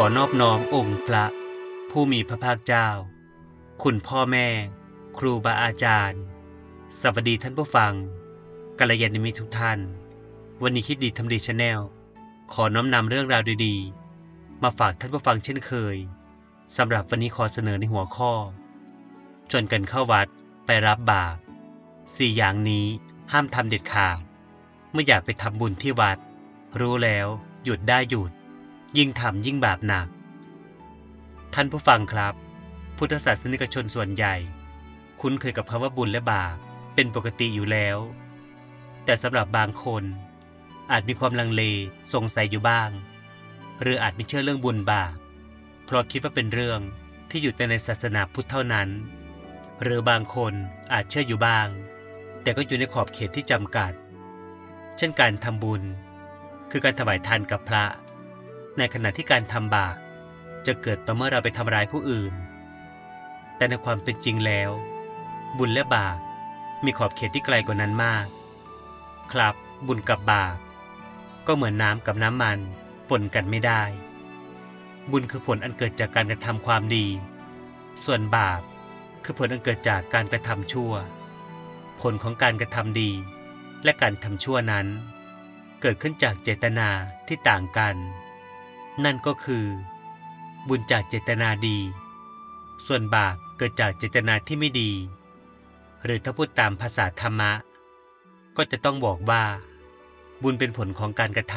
ขอนอบน้อมองค์พระ ผู้มีพระภาคเจ้า คุณพ่อแม่ ครูบาอาจารย์ สวัสดีท่านผู้ฟังกัลยาณมิตรทุกท่าน วันนี้คิดดีทำดีชาแนลขอน้อมนำเรื่องราวดีๆ มาฝากท่านผู้ฟังเช่นเคยสำหรับวันนี้ขอเสนอในหัวข้อชวนกันเข้าวัดไปรับบาปสี่อย่างนี้ห้ามทำเด็ดขาดเมื่ออยากไปทำบุญที่วัด รู้แล้วหยุดได้หยุด ยิ่งทำยิ่งบาปหนัก ท่านผู้ฟังครับ พุทธศาสนิกชนส่วนใหญ่ คุ้นเคยกับคำว่าบุญและบาปเป็นปกติอยู่แล้ว แต่สำหรับบางคนอาจมีความลังเลสงสัยอยู่บ้าง หรืออาจไม่เชื่อเรื่องบุญบาปเพราะคิดว่าเป็นเรื่องที่อยู่แต่ในศาสนาพุทธเท่านั้น หรือบางคนอาจเชื่ออยู่บ้าง แต่ก็อยู่ในขอบเขตที่จำกัด เช่นการทำบุญ คือการถวายทานกับพระ ในขณะที่การทำบาปจะเกิดต่อเมื่อเราไปทำร้ายผู้อื่น แต่ในความเป็นจริงแล้ว บุญและบาปมีขอบเขตที่ไกลกว่านั้นมาก ครับ บุญกับบาปก็เหมือนน้ำกับน้ำมันปนกันไม่ได้ บุญคือผลอันเกิดจากการกระทำความดี ส่วนบาปคือผลอันเกิดจากการกระทำชั่ว ผลของการกระทำดี และการทำชั่วนั้น เกิดขึ้นจากเจตนาที่ต่างกัน นั่นก็คือ บุญจากเจตนาดี ส่วนบาปเกิดจากเจตนาที่ไม่ดี หรือถ้าพูดตามภาษาธรรมะ ก็จะต้องบอกว่า บุญเป็นผลของการกระท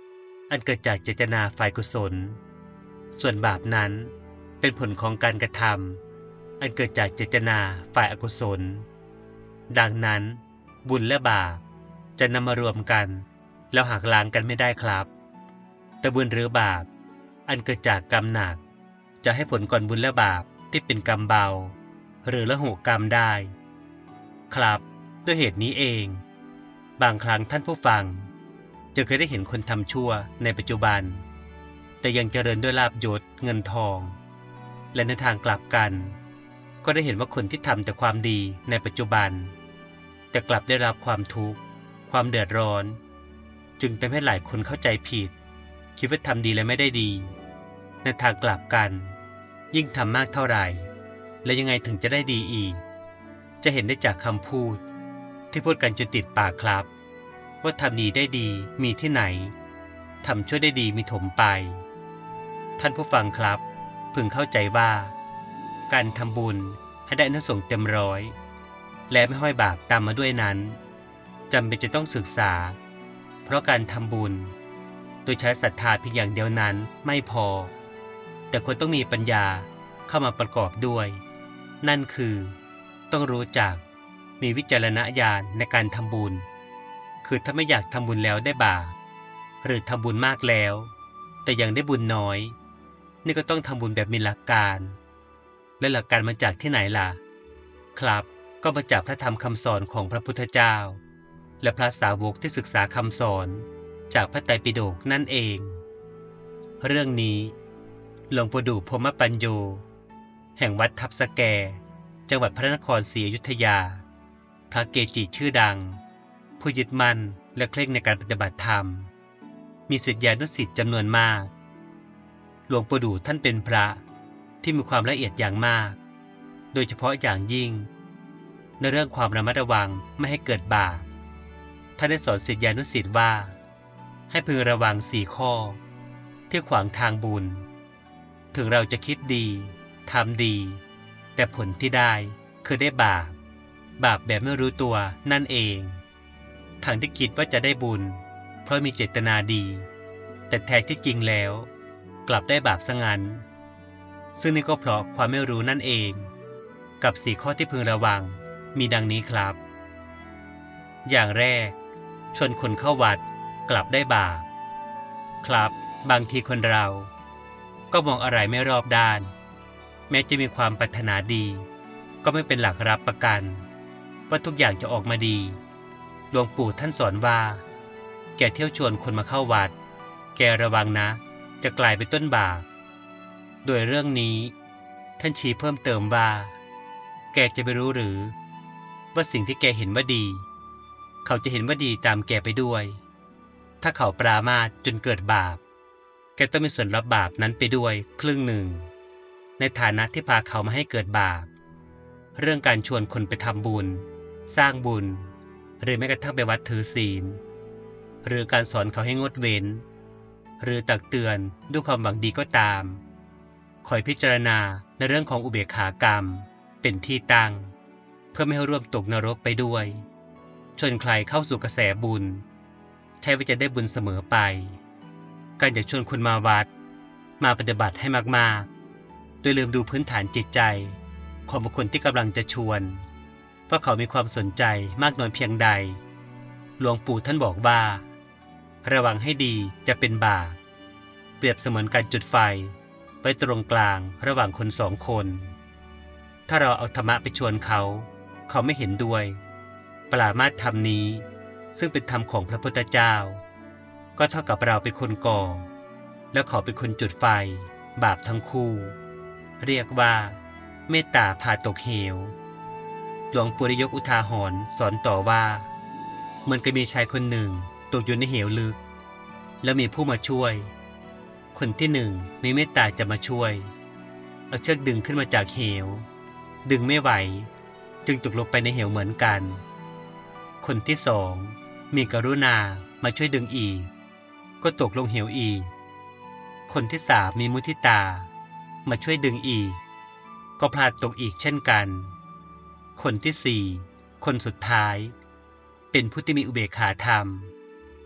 ำอันเกิดจากเจตนาฝ่ายกุศล ส่วนบาปนั้นเป็นผลของการกระทำอันเกิดจากเจตนาฝ่ายอกุศล ดังนั้น บุญและบาปจะนำมารวมกัน แล้วหักล้างกันไม่ได้ครับ แต่บุญหรือบาป อันเกิดจากกรรมหนัก จะให้ผลก่อนบุญและบาปที่เป็นกรรมเบา หรือละหุกรรมได้ ครับด้วยเหตุนี้เอง บางครั้งท่านผู้ฟัง จะเคยได้เห็นคนทำชั่วในปัจจุบัน แต่ยังเจริญด้วยลาบยศเงินทอง และในทางกลับกัน ก็ได้เห็นว่าคนที่ทำแต่ความดีในปัจจุบัน แต่กลับได้รับความทุกข์ความเดือดร้อน จึงทำให้หลายคนเข้าใจผิด คิดว่าทำดีและไม่ได้ดี ในทางกลับกัน ยิ่งทำมากเท่าไหร่ และยังไงถึงจะได้ดีอีก จะเห็นได้จากคำพูด ที่พูดกันจนติดปากครับ ว่าทำดีได้ดีมีที่ไหนทำช่วยได้ดีมีถมไป ท่านผู้ฟังครับ พึงเข้าใจว่า การทำบุญให้ได้นุสงส์เต็มร้อย และไม่ห้อยบาปตามมาด้วยนั้นจำเป็นจะต้องศึกษา เพราะการทำบุญ โดยใช้ศรัทธาเพียงอย่างเดียวนั้นไม่พอ แต่ควรต้องมีปัญญาเข้ามาประกอบด้วย นั่นคือ ต้องรู้จักมีวิจารณญาณในการทำบุญ คือถ้าไม่อยากทำบุญแล้วได้บาปหรือทำบุญมากแล้ว แต่ยังได้บุญน้อย นี่ก็ต้องทำบุญแบบมีหลักการ และหลักการมาจากที่ไหนล่ะ ครับก็มาจากพระธรรมคำสอนของพระพุทธเจ้า และพระสาวกที่ศึกษาคำสอน จากพระไตรปิฎกนั่นเอง เรื่องนี้หลวงปู่ดูพรมปัญโย แห่งวัดทับสแก จังหวัดพระนครศรีอยุธยา พระเกจิชื่อดัง ผู้ยึดมั่นและเคร่งในการปฏิบัติธรรม มีศิษยานุศิษย์จำนวนมาก หลวงปู่ดูท่านเป็นพระที่มีความละเอียดอย่างมาก โดยเฉพาะอย่างยิ่ง ในเรื่องความระมัดระวังไม่ให้เกิดบาปท่านได้สอนศิษยานุศิษย์ว่า ให้พึงระวังสี่ข้อ ที่ขวางทางบุญ ถึงเราจะคิดดีทำดี แต่ผลที่ได้คือได้บาป บาปแบบไม่รู้ตัวนั่นเองทางที่คิดว่าจะได้บุญ เพราะมีเจตนาดี แต่แท้ที่จริงแล้ว กลับได้บาปซะงั้น ซึ่งนี่ก็เพราะความไม่รู้นั่นเอง กับสี่ข้อที่พึงระวังมีดังนี้ครับ อย่างแรก ชวนคนเข้าวัด กลับได้บาป ครับ บางทีคนเรา ก็มองอะไรไม่รอบด้าน แม้จะมีความปรารถนาดี ก็ไม่เป็นหลักรับประกัน ว่าทุกอย่างจะออกมาดี หลวงปู่ท่านสอนว่า แกเที่ยวชวนคนมาเข้าวัด แกระวังนะ จะกลายเป็นต้นบาป โดยเรื่องนี้ ท่านชี้เพิ่มเติมว่า แกจะไปรู้หรือ ว่าสิ่งที่แกเห็นว่าดี เขาจะเห็นว่าดีตามแกไปด้วย ถ้าเขาปรามาจนเกิดบาป แกต้องมีส่วนรับบาปนั้นไปด้วยครึ่งหนึ่ง ในฐานะที่พาเขามาให้เกิดบาป เรื่องการชวนคนไปทำบุญ สร้างบุญ หรือแม้กระทั่งไปวัดถือศีล หรือการสอนเขาให้งดเว้น หรือตักเตือนด้วยความหวังดีก็ตาม คอยพิจารณาในเรื่องของอุเบกขากรรม เป็นที่ตั้ง เพื่อไม่ให้ร่วมตกนรกไปด้วย ชนใครเข้าสู่กระแสบุญ ใช่ว่าจะได้บุญเสมอไป การจะชวนคุณมาวัด มาปฏิบัติให้มากๆ โดยลืมดูพื้นฐานจิตใจ ของบุคคลที่กำลังจะชวน ว่าเขามีความสนใจมากน้อยเพียงใด หลวงปู่ท่านบอกว่า ระวังให้ดีจะเป็นบาปเปรียบเสมือนการจุดไฟไว้ตรงกลางระหว่างคนสองคน ถ้าเราเอาธรรมะไปชวนเขา เขาไม่เห็นด้วย ปรามาสธรรมนี้ ซึ่งเป็นธรรมของพระพุทธเจ้า ก็เท่ากับเราเป็นคนก่อ แล้วเขาเป็นคนจุดไฟ บาปทั้งคู่ เรียกว่า เมตตาพาตกเหว หลวงปู่ได้ยกอุทาหรณ์สอนต่อว่ามือนกับมีชายคนหนึ่งตกอยู่ในเหวลึก แล้วมีผู้มาช่วย คนที่หนึ่งมีเมตตาจะมาช่วย เอาเชือกดึงขึ้นมาจากเหว ดึงไม่ไหว จึงตกลงไปในเหวเหมือนกัน คนที่สอง มีกรุณามาช่วยดึงอีก ก็ตกลงเหวอีก คนที่สามมีมุทิตา มาช่วยดึงอีก ก็พลาดตกอีกเช่นกัน คนที่สี่คนสุดท้าย เป็นผู้ที่มีอุเบกขาธรรม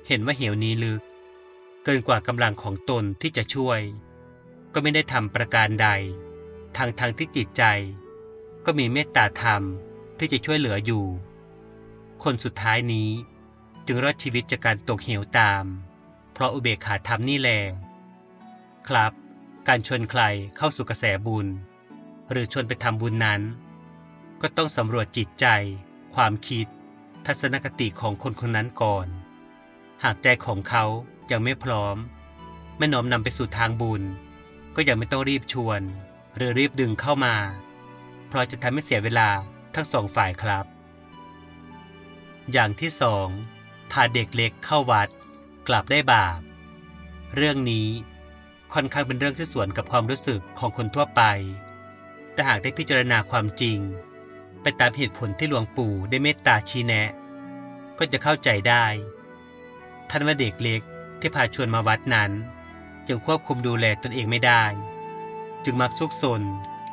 เห็นว่าเหวนี้ลึก เกินกว่ากำลังของตนที่จะช่วย ก็ไม่ได้ทำประการใด ทางทางที่จิตใจ ก็มีเมตตาธรรมที่จะช่วยเหลืออยู่ คนสุดท้ายนี้ จึงรอดชีวิตจากการตกเหวตาม เพราะอุเบกขาธรรมนี่แลครับ การชวนใครเข้าสู่กระแสบุญ หรือชวนไปทำบุญนั้น ก็ต้องสำรวจจิตใจ ความคิด ทัศนคติของคนคนนั้นก่อน หากใจของเขายังไม่พร้อม ไม่น้อมนำไปสู่ทางบุญ ก็ยังไม่ต้องรีบชวน หรือรีบดึงเข้ามา เพราะจะทำให้เสียเวลาทั้งสองฝ่ายครับ อย่างที่สอง พาเด็กเล็กเข้าวัด กลับได้บาป เรื่องนี้ค่อนข้างเป็นเรื่องที่สวนกับความรู้สึกของคนทั่วไป แต่หากได้พิจารณาความจริง ไปตามเหตุผลที่หลวงปู่ได้เมตตาชี้แนะ ก็จะเข้าใจได้ ท่านว่าเด็กเล็กที่พาชวนมาวัดนั้นยังควบคุมดูแลตนเองไม่ได้ จึงมักซุกซน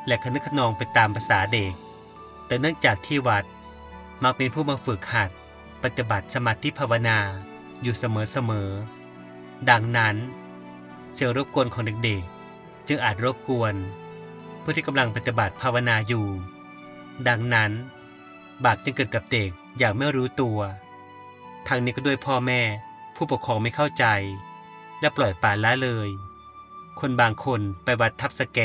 และขนึกขนองไปตามภาษาเด็ก แต่เนื่องจากที่วัดมักเป็นผู้มาฝึกหัด ปฏิบัติสมาธิภาวนาอยู่เสมอๆ ดังนั้น เสียงรบกวนของเด็กๆ จึงอาจรบกวนผู้ที่กำลังปฏิบัติภาวนาอยู่ ดังนั้น บาปจึงเกิดกับเด็กอย่างไม่รู้ตัว ทางนี้ก็ด้วยพ่อแม่ผู้ปกครองไม่เข้าใจ และปล่อยปละละเลย คนบางคนไปวัดทับสแก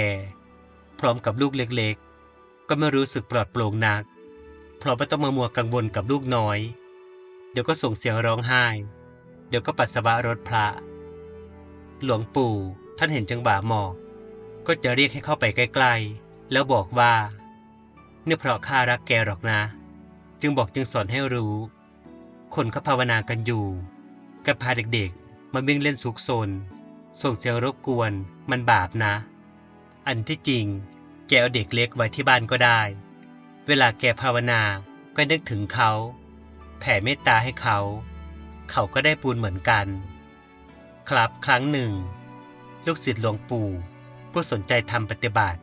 พร้อมกับลูกเล็กๆ ก็ไม่รู้สึกปลอดโปร่งนัก เพราะไม่ต้องมามัวกังวลกับลูกน้อย ดี๋ยวก็ส่งเสียงร้องไห้ เดี๋ยวก็ปัสสาวะรถพระ หลวงปู่ท่านเห็นจังหวะหมอกก็จะเรียกให้เข้าไปใกล้ๆ แล้วบอกว่า เนี่ยเพราะข้ารักแกหรอกนะ จึงบอกจึงสอนให้รู้ คนเขาภาวนากันอยู่ก็พาเด็กๆ มาวิ่งเล่นซุกซน ส่งเสียงรบกวนมันบาปนะ อันที่จริง แกเอาเด็กเล็กไว้ที่บ้านก็ได้ เวลาแกภาวนาก็นึกถึงเขา แผ่เมตตาให้เขา เขาก็ได้บุญเหมือนกัน ครับครั้งหนึ่ง ลูกศิษย์หลวงปู่ ผู้สนใจทำปฏิบัติ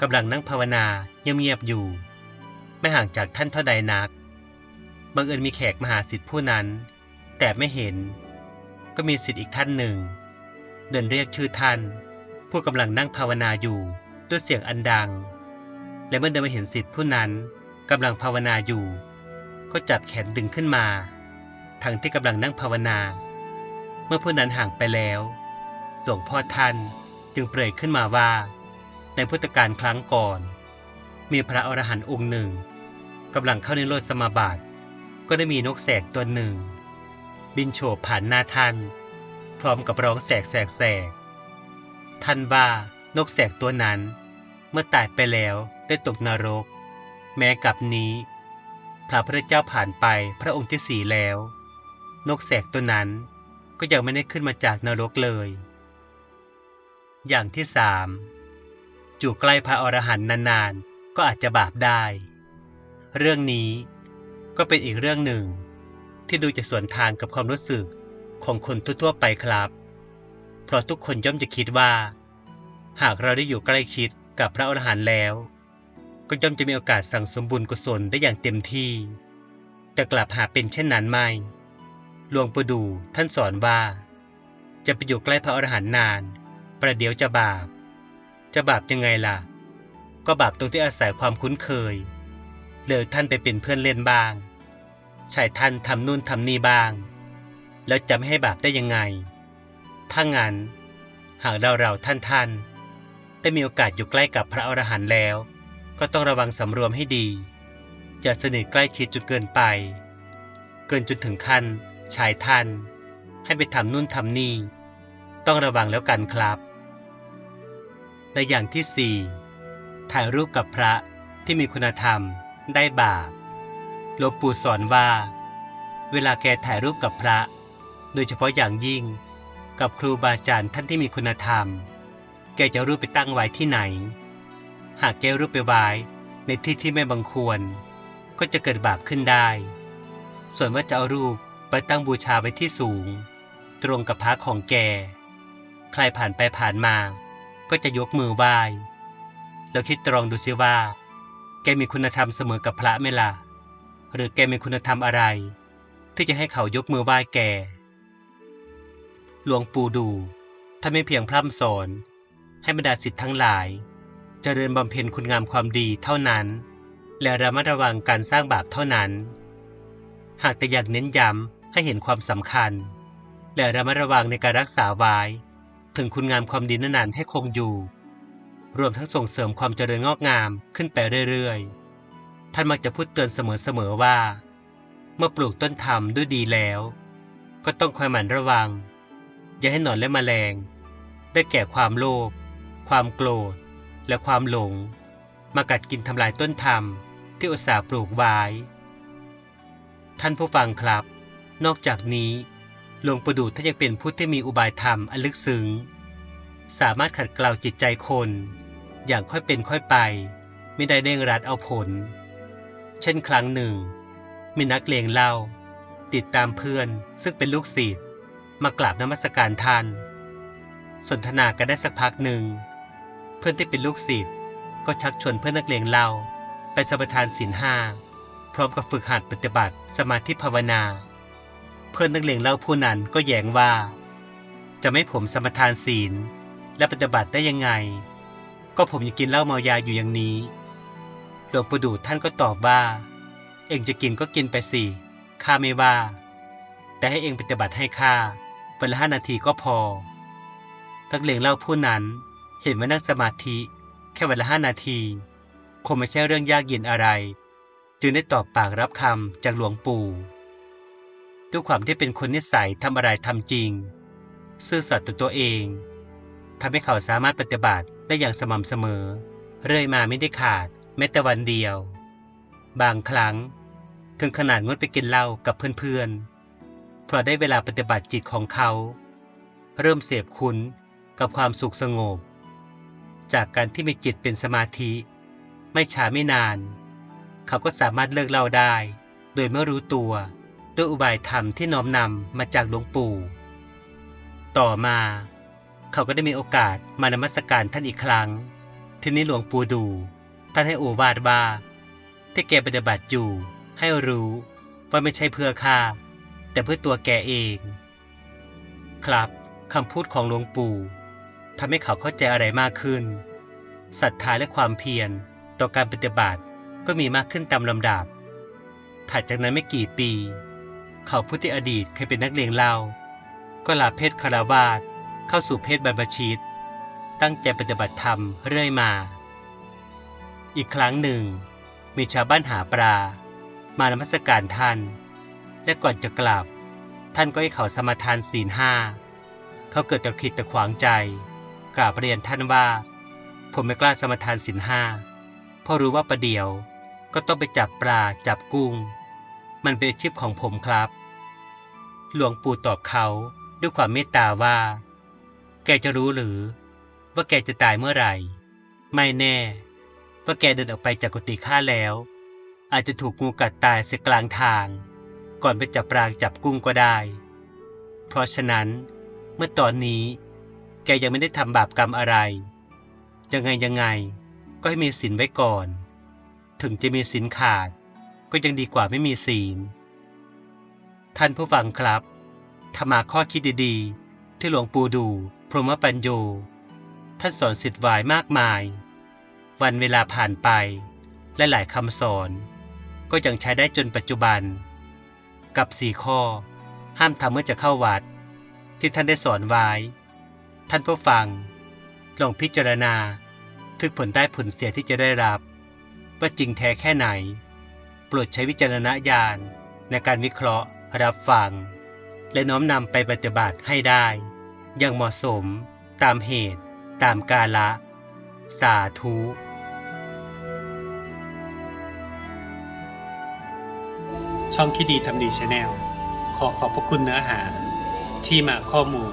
กำลังนั่งภาวนาเงียบๆอยู่ ไม่ห่างจากท่านเท่าใดนักบังเอิญมีแขกมหาสิทธิ์ผู้นั้น แต่ไม่เห็น ก็มีสิทธิ์อีกท่านหนึ่ง เดินเรียกชื่อท่าน ผู้กำลังนั่งภาวนาอยู่ด้วยเสียงอันดัง และเมื่อเดินมาเห็นสิทธิ์ผู้นั้นกำลังภาวนาอยู่ ก็จับแขนดึงขึ้นมาทั้งที่กำลังนั่งภาวนา เมื่อผู้นั้นห่างไปแล้วหลวงพ่อท่านจึงเปรยขึ้นมาว่า ในพุทธกาลครั้งก่อน มีพระอรหันต์องค์หนึ่งกำลังเข้าในโลดสมาบัติ ก็ได้มีนกแสกตัวหนึ่ง บินโฉบผ่านหน้าท่าน พร้อมกับร้องแสกแสกแสกท่านว่านกแสกตัวนั้น เมื่อตายไปแล้วได้ตกนรก แม้กับนี้ พระพุทธเจ้าผ่านไปพระองค์ที่สี่แล้ว นกแสกตัวนั้นก็ยังไม่ได้ขึ้นมาจากนรกเลย อย่างที่สามอยู่ใกล้พระอรหันต์นานๆ ก็อาจจะบาปได้ เรื่องนี้ก็เป็นอีกเรื่องหนึ่ง ที่ดูจะสวนทางกับความรู้สึกของคนทั่วๆไปครับ เพราะทุกคนย่อมจะคิดว่า หากเราได้อยู่ใกล้ชิดกับพระอรหันต์แล้ว ก็ย่อมจะมีโอกาสสั่งสมบุญกุศลได้อย่างเต็มที่ แต่กลับหาเป็นเช่นนั้นไม่ หลวงปู่ดูท่านสอนว่า จะไปอยู่ใกล้พระอรหันต์นาน ประเดี๋ยวจะบาป จะบาปยังไงล่ะ ก็บาปตรงที่อาศัยความคุ้นเคย เลยท่านไปเป็นเพื่อนเล่นบ้างชายท่านทำนู่นทำนี่บ้าง แล้วจะไม่ให้บาปได้ยังไง ถ้างั้น หากเราเราท่านท่านได้มีโอกาสอยู่ใกล้กับพระอรหันต์แล้ว ก็ต้องระวังสำรวมให้ดี อย่าสนิทใกล้ชิดจนเกินไป เกินจนถึงขั้นชายท่านให้ไปทำนู่นทำนี่ ต้องระวังแล้วกันครับและอย่างที่สี่ถ่ายรูปกับพระที่มีคุณธรรมได้บาปหลวงปู่สอนว่า เวลาแกถ่ายรูปกับพระ โดยเฉพาะอย่างยิ่ง กับครูบาอาจารย์ท่านที่มีคุณธรรม แกจะรูปไปตั้งไว้ที่ไหน หากแกรูปไปไว้ในที่ที่ไม่บังควร ก็จะเกิดบาปขึ้นได้ ส่วนว่าจะเอารูปไปตั้งบูชาไว้ที่สูง ตรงกับพระของแก ใครผ่านไปผ่านมา ก็จะยกมือไหว้แล้วคิดตรองดูซิว่า แกมีคุณธรรมเสมอกับพระไหมล่ะ หรือแกมีคุณธรรมอะไร ที่จะให้เขายกมือไหว้แก หลวงปู่ดูท่านไม่เพียงพร่ำสอนให้บรรดาสิทธิ์ทั้งหลาย เจริญบำเพ็ญคุณงามความดีเท่านั้น และระมัดระวังการสร้างบาปเท่านั้น หากแต่อยากเน้นย้ำให้เห็นความสำคัญ และระมัดระวังในการรักษาไว้ ถึงคุณงามความดีนั้นๆให้คงอยู่ รวมทั้งส่งเสริมความเจริญงอกงามขึ้นไปเรื่อยๆ ท่านมักจะพูดเตือนเสมอๆว่า เมื่อปลูกต้นธรรมด้วยดีแล้ว ก็ต้องคอยหมั่นระวัง อย่าให้หนอนและแมลง ได้แก่ความโลภความโกรธ และความหลง มากัดกินทำลายต้นธรรมที่อุตส่าห์ปลูกไว้ ท่านผู้ฟังครับ นอกจากนี้หลวงปู่ดูท่านยังเป็นผู้ที่มีอุบายธรรมอันลึกซึ้ง สามารถขัดเกลาจิตใจคน อย่างค่อยเป็นค่อยไป ไม่ได้เร่งรัดเอาผล เช่นครั้งหนึ่ง มีนักเลงเล่า ติดตามเพื่อนซึ่งเป็นลูกศิษย์มากราบนมัสการท่าน สนทนากันได้สักพักหนึ่ง พื่อนที่เป็นลูกศิษย์ก็ชักชวนเพื่อนนักเลงเล่าไปสมทานศีลห้าพร้อมกับฝึกหัดปฏิบัติสมาธิภาวนา เพื่อนนักเลงเล่าผู้นั้นก็แย้งว่า จะไม่ผมสมทานศีลและปฏิบัติได้ยังไง ก็ผมยังกินเหล้าเมายาอยู่อย่างนี้ หลวงปู่ดูท่านก็ตอบว่า เองจะกินก็กินไปสิข้าไม่ว่า แต่ให้เองปฏิบัติให้ข้าวันละห้านาทีก็พอนักเลงเล่าผู้นั้น เห็นว่านั่งสมาธิ แค่วันละห้านาที คงไม่ใช่เรื่องยากเย็นอะไร จึงได้ตอบปากรับคำจากหลวงปู่ด้วยความที่เป็นคนนิสัยทำอะไรทำจริง ซื่อสัตย์ต่อตัวเองทำให้เขาสามารถปฏิบัติได้อย่างสม่ำเสมอ เรื่อยมาไม่ได้ขาดแม้แต่วันเดียว บางครั้ง ถึงขนาดงดไปกินเหล้ากับเพื่อนๆ เพราะได้เวลาปฏิบัติจิตของเขา เริ่มเสพคุ้นกับความสุขสงบ จากการที่มีจิตเป็นสมาธิ ไม่ช้าไม่นาน เขาก็สามารถเลิกเล้าได้ โดยไม่รู้ตัว ด้วยอุบายธรรมที่น้อมนำมาจากหลวงปู่ ต่อมา เขาก็ได้มีโอกาสมานมัสการท่านอีกครั้ง ทีนี้หลวงปู่ดู ท่านให้โอวาทว่าที่แกปฏิบัติอยู่ ให้รู้ว่าไม่ใช่เพื่อข้าแต่เพื่อตัวแกเอง ครับคำพูดของหลวงปู่ ทำให้เขาเข้าใจอะไรมากขึ้นศรัทธาและความเพียรต่อการปฏิบัติก็มีมากขึ้นตามลำดับ ถัดจากนั้นไม่กี่ปี เขาผู้ที่อดีตเคยเป็นนักเลงเหล้าก็ลาเพศคารวาสเข้าสู่เพศบรรพชิต ตั้งใจปฏิบัติธรรมเรื่อยมา อีกครั้งหนึ่ง มีชาวบ้านหาปลามานมัสการท่าน และก่อนจะกลับ ท่านก็ให้เขาสมาทานศีลห้า เขาเกิดตะขิดตะขวางใจ กราบเรียนท่านว่า ผมไม่กล้าสมทานศีลห้าเพราะรู้ว่าประเดี๋ยวก็ต้องไปจับปลาจับกุ้ง มันเป็นอาชีพของผมครับ หลวงปู่ตอบเขาด้วยความเมตตาว่า แกจะรู้หรือ ว่าแกจะตายเมื่อไหร่ ไม่แน่ว่าแกเดินออกไปจากกุฏิข้าแล้ว อาจจะถูกงูกัดตายเสียกลางทาง ก่อนไปจับปลาจับกุ้งก็ได้ เพราะฉะนั้นเมื่อตอนนี้ แกยังไม่ได้ทำบาปกรรมอะไร ยังไงยังไง ก็ให้มีศีลไว้ก่อน ถึงจะมีศีลขาด ก็ยังดีกว่าไม่มีศีล ท่านผู้ฟังครับธรรมาข้อคิดดีๆ ที่หลวงปู่ดู พรหมปัญโย ท่านสอนสิทธิ์วายมากมาย วันเวลาผ่านไป และหลายคำสอน ก็ยังใช้ได้จนปัจจุบัน กับสี่ข้อ ห้ามทำเมื่อจะเข้าวัด ที่ท่านได้สอนไว้ ท่านผู้ฟัง ลองพิจารณาถึงผลได้ผลเสียที่จะได้รับ ว่าจริงแท้แค่ไหน โปรดใช้วิจารณญาณในการวิเคราะห์รับฟัง และน้อมนำไปปฏิบัติให้ได้ อย่างเหมาะสมตามเหตุ ตามกาละ สาธุช่องคิดดีทำดีชาแนลขอขอบพระคุณเนื้อหาที่มาข้อมูล